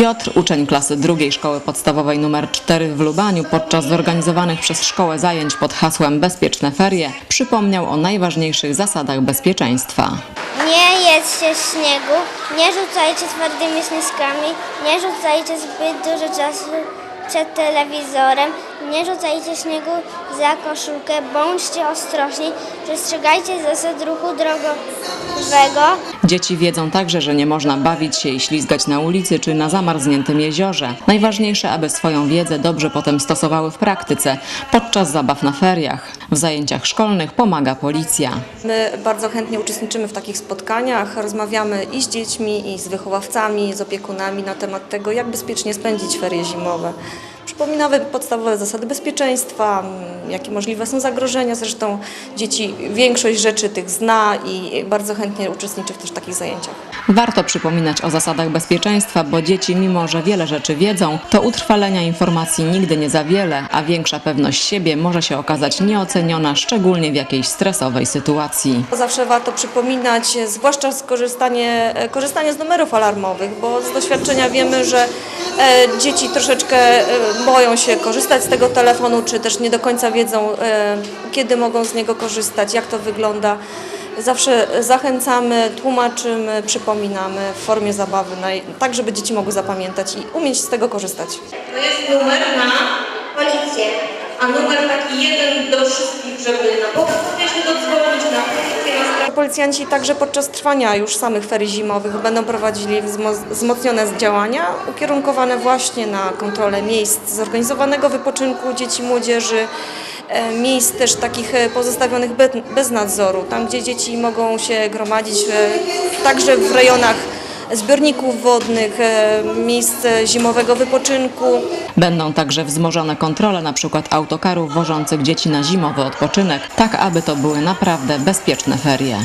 Piotr, uczeń klasy drugiej szkoły podstawowej nr 4 w Lubaniu, podczas zorganizowanych przez szkołę zajęć pod hasłem Bezpieczne ferie, przypomniał o najważniejszych zasadach bezpieczeństwa. Nie jedźcie śniegu, nie rzucajcie twardymi śnieżkami, nie rzucajcie zbyt dużo czasu przed telewizorem, nie rzucajcie śniegu za koszulkę, bądźcie ostrożni, przestrzegajcie zasad ruchu drogowego. Dzieci wiedzą także, że nie można bawić się i ślizgać na ulicy czy na zamarzniętym jeziorze. Najważniejsze, aby swoją wiedzę dobrze potem stosowały w praktyce, podczas zabaw na feriach. W zajęciach szkolnych pomaga policja. My bardzo chętnie uczestniczymy w takich spotkaniach, rozmawiamy i z dziećmi, i z wychowawcami, z opiekunami na temat tego, jak bezpiecznie spędzić ferie zimowe. Przypominamy podstawowe zasady bezpieczeństwa, m, jakie możliwe są zagrożenia. Zresztą dzieci większość rzeczy tych zna i bardzo chętnie uczestniczy w też takich zajęciach. Warto przypominać o zasadach bezpieczeństwa, bo dzieci, mimo że wiele rzeczy wiedzą, to utrwalenia informacji nigdy nie za wiele, a większa pewność siebie może się okazać nieoceniona, szczególnie w jakiejś stresowej sytuacji. Zawsze warto przypominać, zwłaszcza skorzystanie, korzystanie z numerów alarmowych, bo z doświadczenia wiemy, że e, dzieci troszeczkę e, boją się korzystać z tego telefonu, czy też nie do końca wiedzą, e, kiedy mogą z niego korzystać, jak to wygląda. Zawsze zachęcamy, tłumaczymy, przypominamy w formie zabawy, tak żeby dzieci mogły zapamiętać i umieć z tego korzystać. To jest numer na Policję. a numer taki jeden do wszystkich, żeby na pogotowie Policjanci także podczas trwania już samych ferii zimowych będą prowadzili wzmo- wzmocnione działania ukierunkowane właśnie na kontrolę miejsc zorganizowanego wypoczynku dzieci, młodzieży, e, miejsc też takich e, pozostawionych be- bez nadzoru, tam gdzie dzieci mogą się gromadzić, e, także w rejonach zbiorników wodnych, e, miejsc zimowego wypoczynku. Będą także wzmożone kontrole np. autokarów wożących dzieci na zimowy odpoczynek, tak aby to były naprawdę bezpieczne ferie.